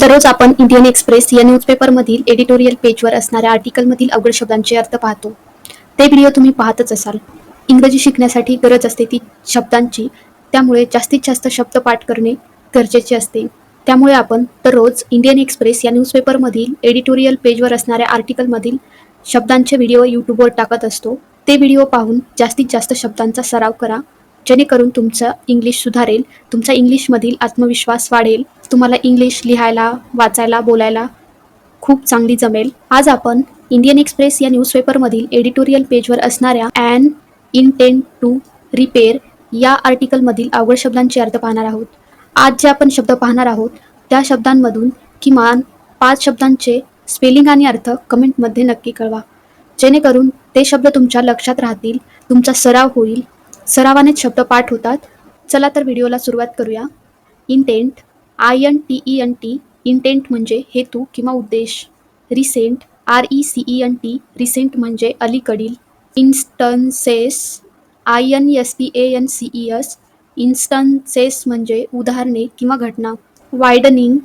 दररोज आपण Indian express या न्यूजपेपरमधील एडिटोरियल पेजवर असणाऱ्या आर्टिकलमधील अवघड शब्दांचे अर्थ पाहतो. ते व्हिडिओ तुम्ही पाहतच असाल. इंग्रजी शिकण्यासाठी गरज असते ती शब्दांची. त्यामुळे जास्तीत जास्त शब्द पाठ करणे गरजेचे असते. त्यामुळे आपण दररोज इंडियन एक्सप्रेस या न्यूजपेपरमधील एडिटोरियल पेजवर असणाऱ्या आर्टिकलमधील शब्दांचे व्हिडिओ यूट्यूबवर टाकत असतो. ते व्हिडिओ पाहून जास्तीत जास्त शब्दांचा सराव करा. जेणेकरून तुमचं इंग्लिश सुधारेल तुमचा इंग्लिशमधील आत्मविश्वास वाढेल तुम्हाला इंग्लिश लिहायला वाचायला बोलायला खूप चांगली जमेल. आज आपण इंडियन एक्सप्रेस या न्यूजपेपरमधील एडिटोरियल पेजवर असणाऱ्या अँड इंटेंट टू रिपेअर या आर्टिकलमधील अवघड शब्दांचे अर्थ पाहणार आहोत. आज जे आपण शब्द पाहणार आहोत त्या शब्दांमधून किमान पाच शब्दांचे स्पेलिंग आणि अर्थ कमेंटमध्ये नक्की कळवा. जेणेकरून ते शब्द तुमच्या लक्षात राहतील तुमचा सराव होईल सरावानेच शब्द पाठ होतात. चला तर व्हिडिओला सुरुवात करूया. Intent I N T E N T intent म्हणजे हेतू किंवा उद्देश. Recent R E C E N T recent म्हणजे अलीकडील. Instances I N S T A N C E S instances म्हणजे उदाहरणे किंवा घटना. Widening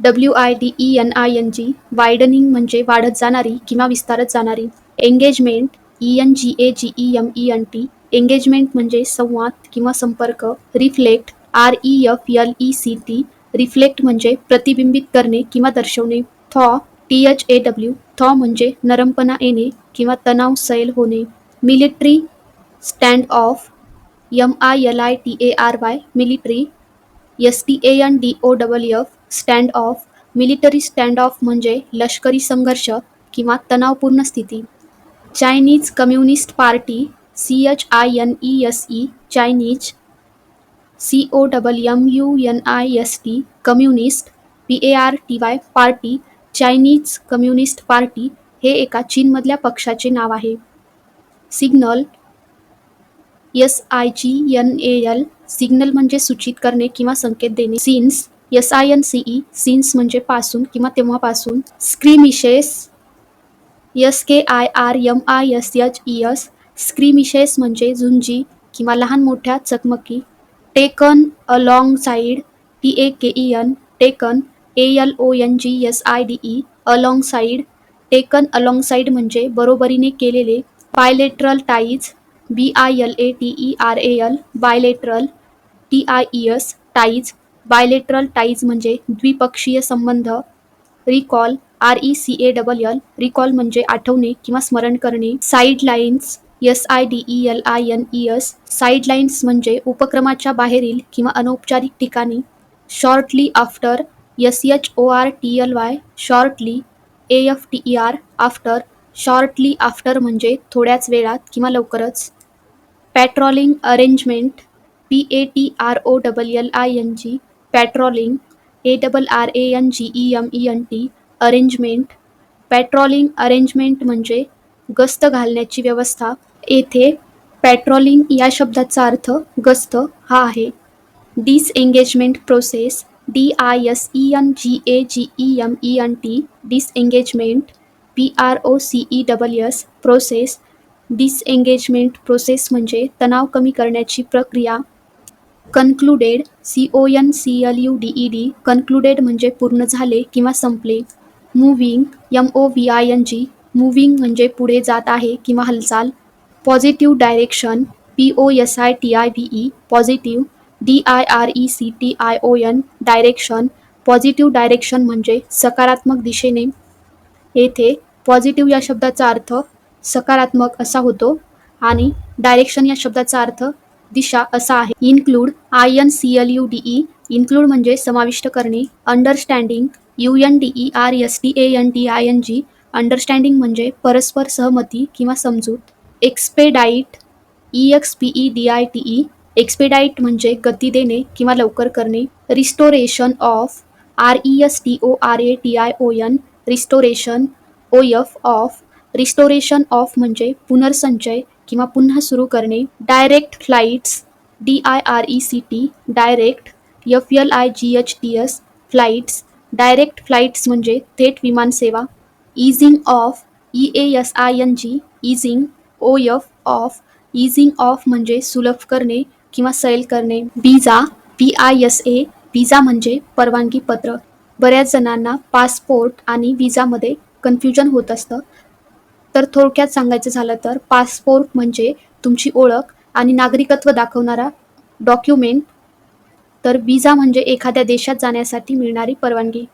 W I D E N I N G widening म्हणजे वाढत जाणारी किंवा विस्तारत जाणारी. Engagement E N G A G E M E N T engagement म्हणजे संवाद किंवा संपर्क reflect R E F L E C T reflect म्हणजे प्रतिबिंबित करणे किंवा दर्शवणे. Thaw T H A W thaw म्हणजे नरमपणा येणे किंवा तणाव सैल होणे. Military stand off M I L I T A R Y military S T A N D O double F stand off military stand off म्हणजे लष्करी संघर्ष किंवा तणावपूर्ण स्थिती. Chinese communist party C H I N E S E Chinese C O double M U N I S T communist P A R T Y party Chinese communist party हे एका चीनमधल्या पक्षाचे नाव आहे. Signal S I G N A L signal म्हणजे सूचित करणे किंवा संकेत देणे. Since S I N C E since म्हणजे पासून किंवा तेव्हापासून. Skirmishes S K I R M I S H E S skirmishes म्हणजे झुंजी किंवा लहान मोठ्या चकमकी taken along side T A K E N taken A L O N G S I D E along side taken along side म्हणजे बरोबरीने केलेले bilateral ties B I L A T E R A L bilateral T I E S ties bilateral ties म्हणजे द्विपक्षीय संबंध recall R E C A double L recall म्हणजे आठवणे किंवा स्मरण करणे side lines S I D E L I N E S sidelines म्हणजे उपक्रमाच्या बाहेरील किंवा अनौपचारिक ठिकाणी shortly after S H O R T L Y shortly A F T E R after shortly after म्हणजे थोड्याच वेळात किंवा लवकरच. Patrolling arrangement P A T R O double L I N G patrolling A double R A N G E M E N T arrangement patrolling arrangement म्हणजे गस्त घालण्याची व्यवस्था येथे पॅट्रॉलिंग या शब्दाचा अर्थ गस्त हा आहे. Disengagement process D I S E N G A G E M E N T disengagement P R O C E double S process disengagement process म्हणजे तणाव कमी करण्याची प्रक्रिया. Concluded C O N C L U D E D concluded म्हणजे पूर्ण झाले किंवा संपले. Moving M O V I N G moving म्हणजे पुढे जात आहे किंवा हालचाल. Positive direction P O S I T I V E positive D I R E C T I O N direction positive direction म्हणजे सकारात्मक दिशेने. येथे पॉझिटिव्ह या शब्दाचा अर्थ सकारात्मक असा होतो आणि डायरेक्शन या शब्दाचा अर्थ दिशा असा आहे. Include I N C L U D E include म्हणजे समाविष्ट करणे understanding U N D E R S T A N D I N G understanding म्हणजे परस्पर सहमती किंवा समजूत. Expedite E X P E D I T E expedite म्हणजे गती देणे किंवा लवकर करणे restoration of R E S T O R A T I O N restoration O F of restoration of म्हणजे पुनर्संचय किंवा पुन्हा सुरू करणे direct flights D I R E C T direct F L I G H T S flights direct flights म्हणजे थेट विमानसेवा easing of E A S I N G easing O F of easing of म्हणजे सुलभ करणे किंवा सैल करणे. Visa P I S A visa म्हणजे परवानगी पत्र बऱ्याच जणांना पासपोर्ट आणि विजामध्ये कन्फ्युजन होत असतं. तर थोडक्यात सांगायचं झालं तर पासपोर्ट म्हणजे तुमची ओळख आणि नागरिकत्व दाखवणारा डॉक्युमेंट. तर विजा म्हणजे एखाद्या देशात जाण्यासाठी मिळणारी परवानगी.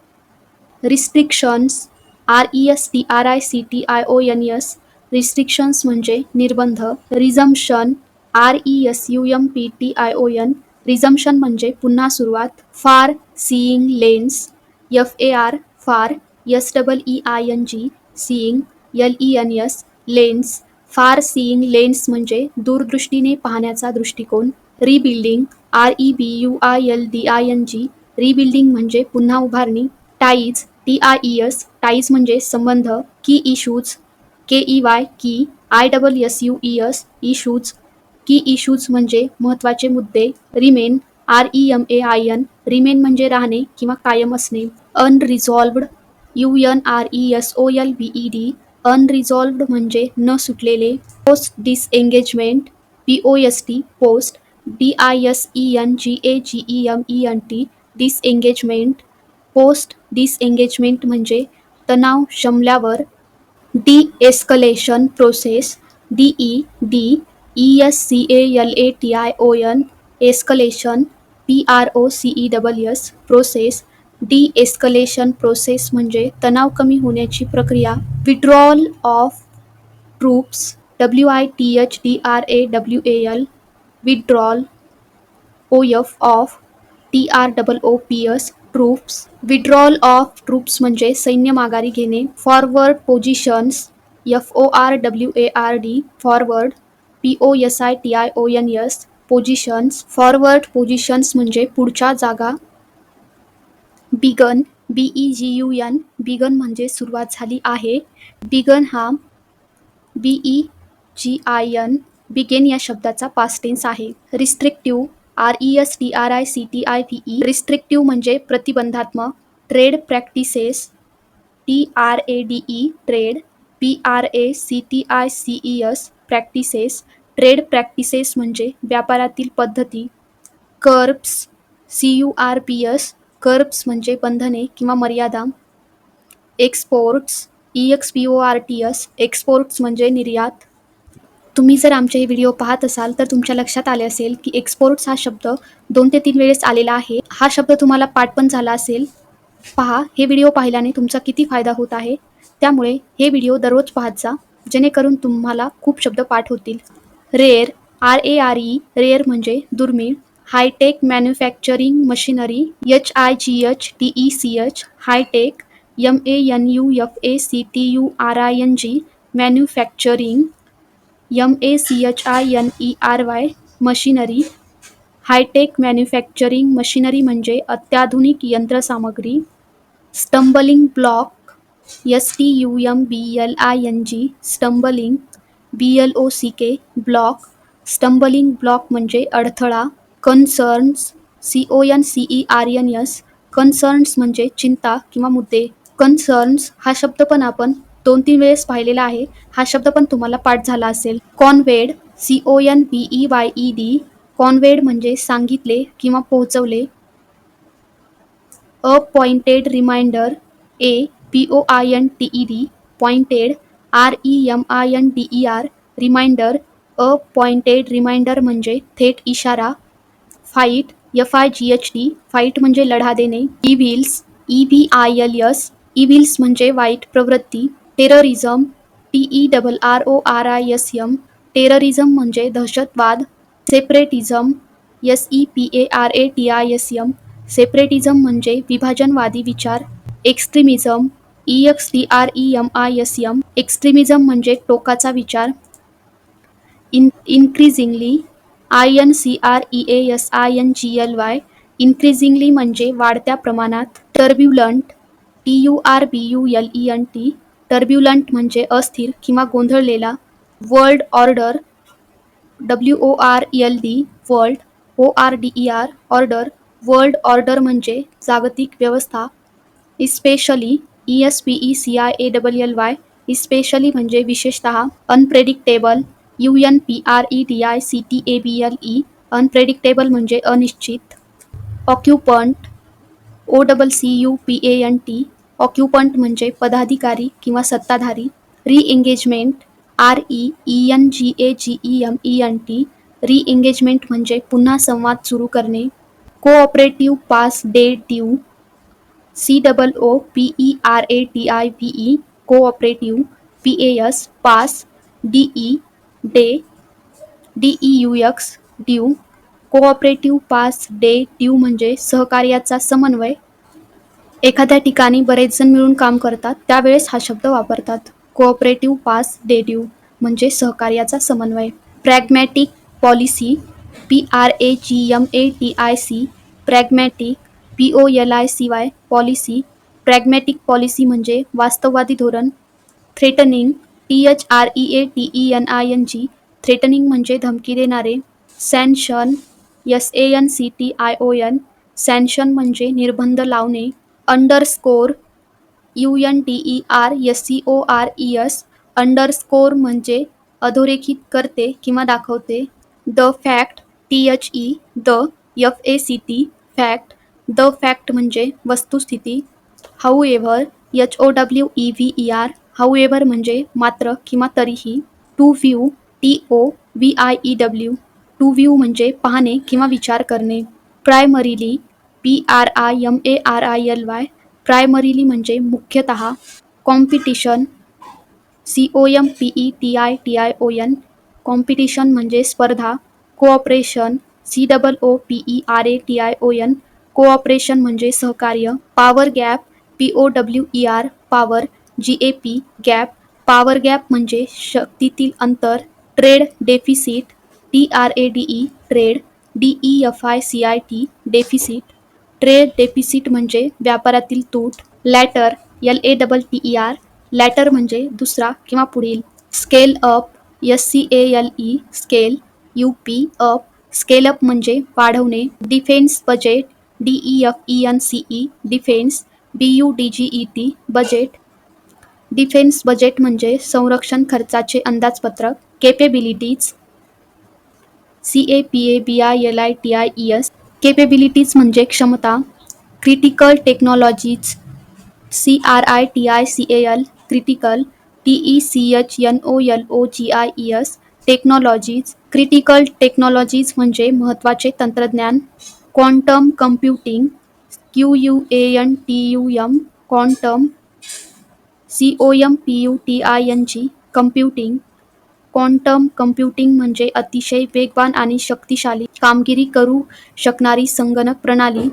Restrictions R E S T R I C T I O N S restrictions म्हणजे निर्बंध resumption R E S U M P T I O N resumption म्हणजे पुन्हा सुरुवात far seeing lens F A R far S double E I N G seeing L E N S lens far seeing lens म्हणजे दूरदृष्टीने पाहण्याचा दृष्टिकोन rebuilding R E B U I L D I N G rebuilding म्हणजे पुन्हा उभारणी ties T I E S ties म्हणजे संबंध key issues K E Y key I double S U E S issues key issues म्हणजे महत्त्वाचे मुद्दे remain R E M A I N remain म्हणजे राहणे किंवा कायम असणे. Unresolved U N R E S O L B E D unresolved म्हणजे न सुटलेले. Post disengagement P O S T post D I S E N G A G E M E N T disengagement post disengagement म्हणजे तणाव शमल्यावर. De escalation process D E D E S C A L A T I O N escalation P R O C E double S process de escalation process म्हणजे तणाव कमी होण्याची प्रक्रिया withdrawal of troops W I T H D R A W A L withdrawal O F of T R double O P S troops withdrawal of troops म्हणजे सैन्य माघारी घेणे forward positions F O R W A R D forward P O S I T I O N S positions forward positions म्हणजे पुढच्या जागा. Begun B E G U N begun म्हणजे सुरुवात झाली आहे. बिगन हा B E G I N begin या शब्दाचा पास्टेन्स आहे. Restrictive R E S T R I C T I V E restrictive म्हणजे प्रतिबंधात्मक trade practices T R A D E trade P R A C T I C E S practices trade practices म्हणजे व्यापारातील पद्धती curbs C U R P S curbs म्हणजे बंधने किंवा मर्यादा exports E X P O R T S exports म्हणजे निर्यात तुम्ही जर आमचे व्हिडिओ पाहत असाल तर तुमच्या लक्षात आले असेल की एक्सपोर्ट्स हा शब्द दोन ते तीन वेळेस आलेला आहे. हा शब्द तुम्हाला पाठ पण झाला असेल. पहा हे व्हिडिओ पाहिल्याने तुमचा किती फायदा होत आहे. त्यामुळे हे व्हिडिओ दररोज पाहत जा जेणेकरून तुम्हाला खूप शब्द पाठ होतील. Rare R A R E rare म्हणजे दुर्मिळ. Hightech manufacturing machinery H I G H T E C H hightech M A N U F A C T U R I N G manufacturing M A C H I N E R Y machinery hightech manufacturing machinery म्हणजे अत्याधुनिक यंत्रसामग्री stumbling block S T U M B L I N G stumbling B L O C K block stumbling block म्हणजे अडथळा concerns C O N C E R N S concerns म्हणजे चिंता किंवा मुद्दे. Concerns हा शब्द पण आपण दोन तीन वेळेस पाहिलेला आहे. हा शब्द पण तुम्हाला पाठ झाला असेल. Conveyed C O N B E Y E D conveyed म्हणजे सांगितले किंवा पोहोचवले. A pointed reminder A P O I N T E D pointed R E M I N D E R reminder a pointed reminder म्हणजे थेट इशारा. Fight F I G H D fight म्हणजे लढा देणे. Evils E V I L S evils म्हणजे वाईट प्रवृत्ती. Terrorism T E double R O R I S M terrorism म्हणजे दहशतवाद separatism S E P A R A T I S M separatism म्हणजे विभाजनवादी विचार extremism E X T R E M I S M extremism म्हणजे टोकाचा विचार in increasingly I N C R E A S I N G L Y increasingly म्हणजे वाढत्या प्रमाणात turbulent T U R B U L E N T turbulent म्हणजे अस्थिर किंवा गोंधळलेला world order W O R L D world O R D E R order world order म्हणजे जागतिक व्यवस्था especially E S P E C I A double L Y especially म्हणजे विशेषतः unpredictable U N P R E D I C T A B L E unpredictable म्हणजे अनिश्चित occupant O double C U P A N T occupant म्हणजे पदाधिकारी किंवा सत्ताधारी reengagement R E E N G A G E M E N T री engagement म्हणजे पुन्हा संवाद सुरू करणे cooperative pass day due C double O P E R A T I V E cooperative P A S pass D E day D E U x due cooperative pass day due म्हणजे सहकार्याचा समन्वय एखाद्या ठिकाणी बरेच जण मिळून काम करतात त्यावेळेस हा शब्द वापरतात. कोऑपरेटिव्ह पास डेड्यू म्हणजे सहकार्याचा समन्वय. Pragmatic policy P R A G M A T I C pragmatic P O L I C Y policy pragmatic policy म्हणजे वास्तववादी धोरण. Threatening T H R E A T E N I N G threatening म्हणजे धमकी देणारे. Sanction S A N C T I O N sanction म्हणजे निर्बंध लावणे. Underscore U N T E R S C O R E S underscore म्हणजे अधोरेखित करते किंवा दाखवते. The fact T H E the F A C T fact. The fact म्हणजे वस्तुस्थिती. However H O W E V E R however म्हणजे मात्र किंवा तरीही. To view T O V I E W to view म्हणजे पाहणे किंवा विचार करणे. Primarily P R I M A R I L Y primarily म्हणजे मुख्यतः competition C O M P E T I T I O N competition म्हणजे स्पर्धा cooperation C double O P E R A T I O N cooperation म्हणजे सहकार्य power gap P O W E R power G A P gap power gap म्हणजे शक्तीतील अंतर trade deficit T R A D E trade D E F I C I T deficit trade deficit म्हणजे व्यापारातील तूट latter L A double T E R latter म्हणजे दुसरा किंवा पुढील scale up S C A L E scale U P up scale up म्हणजे वाढवणे defence budget D E F E N C E defence B U D G E T budget defence budget म्हणजे संरक्षण खर्चाचे अंदाजपत्रक capabilities C A P A B I L I T I E S capabilities म्हणजे क्षमता critical technologies C R I T I C A L critical T E C H N O L O G I E S technologies critical technologies म्हणजे महत्त्वाचे तंत्रज्ञान quantum computing Q U A N T U M quantum C O M P U T I N G computing quantum computing म्हणजे अतिशय वेगवान आणि शक्तिशाली कामगिरी करू शकणारी संगणक प्रणाली.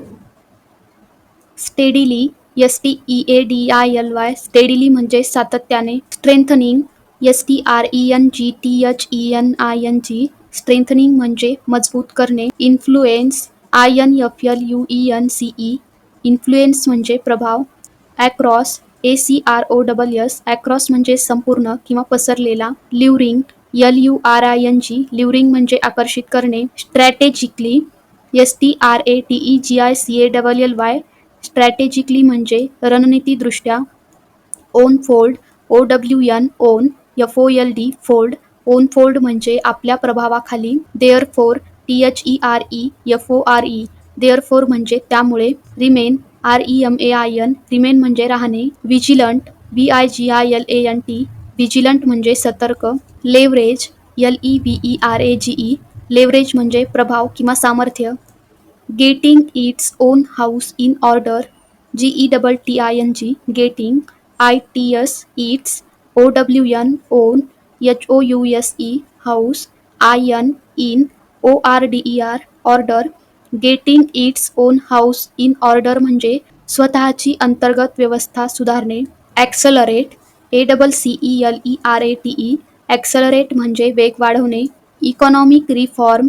Steadily S T E A D I L Y steadily म्हणजे सातत्याने strengthening S T R E N G T H E N I N G strengthening म्हणजे मजबूत करणे. Influence I N F L U E N C E influence म्हणजे प्रभाव. Across A C R O double S across म्हणजे संपूर्ण किंवा पसरलेला luring L U R I N G luring म्हणजे आकर्षित करणे strategically S T R A T E G I C A double L Y strategically म्हणजे रणनीतीदृष्ट्या own fold O W N own F O L D fold own fold म्हणजे आपल्या प्रभावाखाली therefore T H E R E F O R E therefore म्हणजे त्यामुळे remain R E M A I N remain म्हणजे राहणे vigilant V I G I L A N T vigilant म्हणजे सतर्क leverage L E V E R A G E leverage म्हणजे प्रभाव किंवा सामर्थ्य getting its own house in order G E double T I N G getting I T S its O W N own H O U S E house I N in O R D E R order getting its own house in order म्हणजे स्वतःची अंतर्गत व्यवस्था सुधारणे accelerate A double C E L E R A T E accelerate म्हणजे वेग वाढवणे economic reform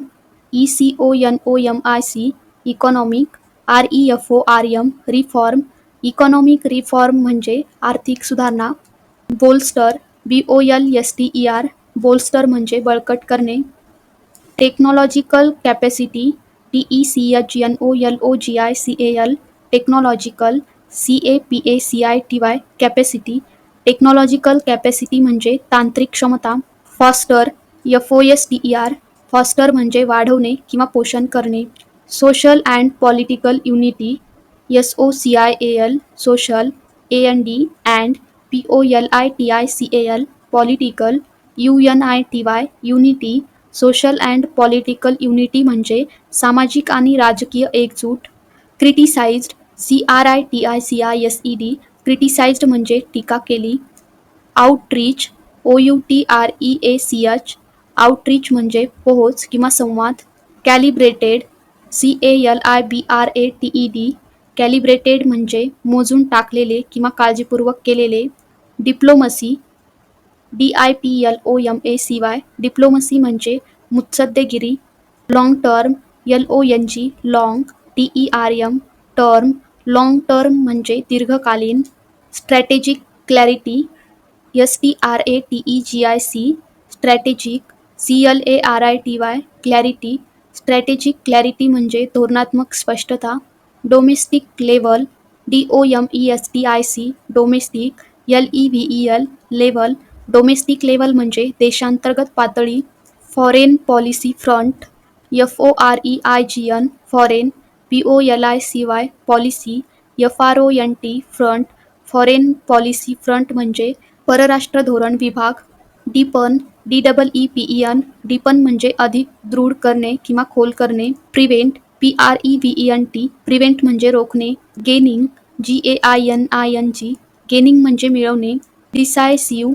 E C O N O M I C economic R E F O R M reform economic reform म्हणजे आर्थिक सुधारणा bolster B O L S T E R bolster म्हणजे बळकट करणे technological capacity T E C H N O L O G I C A L technological C A P A C I T Y capacity technological capacity म्हणजे तांत्रिक क्षमता foster F O S T E R foster म्हणजे वाढवणे किंवा पोषण करणे. Social and political unity S O C I A L social A N D and P O L I T I C A L political U N I T Y unity social and political unity म्हणजे सामाजिक आणि राजकीय एकजूट. Criticised C R I T I C I S E D criticised म्हणजे टीका केली. Outreach O U T R E A C H outreach म्हणजे पोहोच किंवा संवाद. Calibrated C A L I B R A T E D calibrated म्हणजे मोजून टाकलेले किंवा काळजीपूर्वक केलेले. Diplomacy D I P L O M A C Y diplomacy म्हणजे मुत्सद्देगिरी long term L O N G long T E R M term long term म्हणजे दीर्घकालीन strategic clarity S T R A T E G I C strategic C L A R I T Y clarity strategic clarity म्हणजे धोरणात्मक स्पष्टता domestic level D O M E S T I C domestic L E V E L level domestic level म्हणजे देशांतर्गत पातळी foreign policy front F O R E I G N foreign P O L I C Y policy F R O N T front foreign policy front म्हणजे परराष्ट्र धोरण विभाग deepen D double E P E N deepen म्हणजे अधिक दृढ करणे किंवा खोल करणे prevent P R E V E N T prevent म्हणजे रोखणे gaining G A I N I N G gaining म्हणजे मिळवणे decisive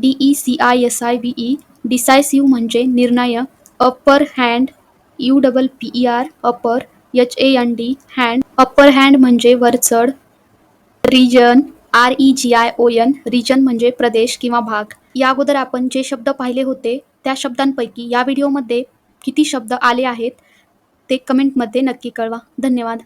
D E C I S I V E decisive म्हणजे निर्णायक upper hand U double P E R upper H A N D hand upper hand म्हणजे वरचढ region R E G I O N region म्हणजे प्रदेश किंवा भाग. या अगोदर आपण जे शब्द पाहिले होते त्या शब्दांपैकी या व्हिडिओमध्ये किती शब्द आले आहेत ते कमेंटमध्ये नक्की कळवा. धन्यवाद.